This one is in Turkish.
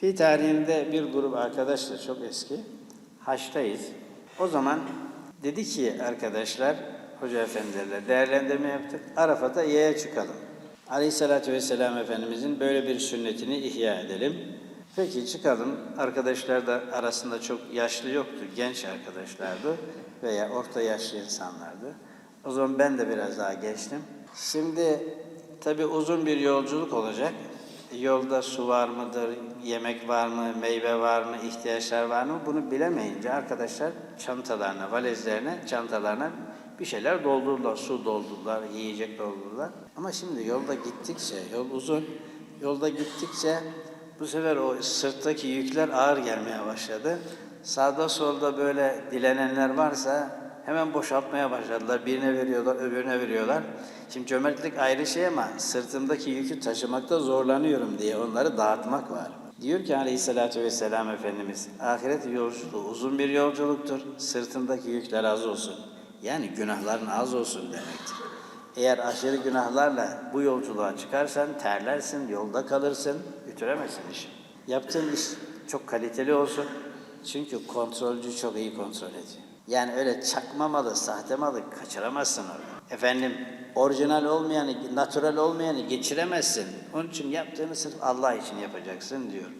Fi tarihinde bir grup arkadaşla çok eski. Haçtayız. O zaman dedi ki arkadaşlar, hoca efendilerle değerlendirme yaptık. Arafat'a yaya çıkalım. Aleyhissalatü vesselam Efendimizin böyle bir sünnetini ihya edelim. Peki çıkalım. Arkadaşlar da arasında çok yaşlı yoktu. Genç arkadaşlardı veya orta yaşlı insanlardı. O zaman ben de biraz daha geçtim. Şimdi tabii uzun bir yolculuk olacak. Yolda su var mıdır, yemek var mı, meyve var mı, ihtiyaçlar var mı bunu bilemeyince arkadaşlar çantalarına, valizlerine, çantalarına bir şeyler doldurdular. Su doldurdular, yiyecek doldurdular. Ama şimdi yolda gittikçe, yol uzun, yolda gittikçe bu sefer o sırttaki yükler ağır gelmeye başladı. Sağda solda böyle dilenenler varsa hemen boşaltmaya başladılar. Birine veriyorlar, öbürüne veriyorlar. Şimdi cömertlik ayrı şey ama sırtımdaki yükü taşımakta zorlanıyorum diye onları dağıtmak var. Diyor ki aleyhissalatü vesselam Efendimiz, ahiret yolculuğu uzun bir yolculuktur. Sırtındaki yükler az olsun. Yani günahların az olsun demektir. Eğer aşırı günahlarla bu yolculuğa çıkarsan terlersin, yolda kalırsın, götüremezsin işi. Yaptığın iş çok kaliteli olsun. Çünkü kontrolcü çok iyi kontrol ediyor. Yani öyle çakma malı, sahte malı kaçıramazsın orada. Efendim orijinal olmayanı, natural olmayanı geçiremezsin. Onun için yaptığını sırf Allah için yapacaksın diyor.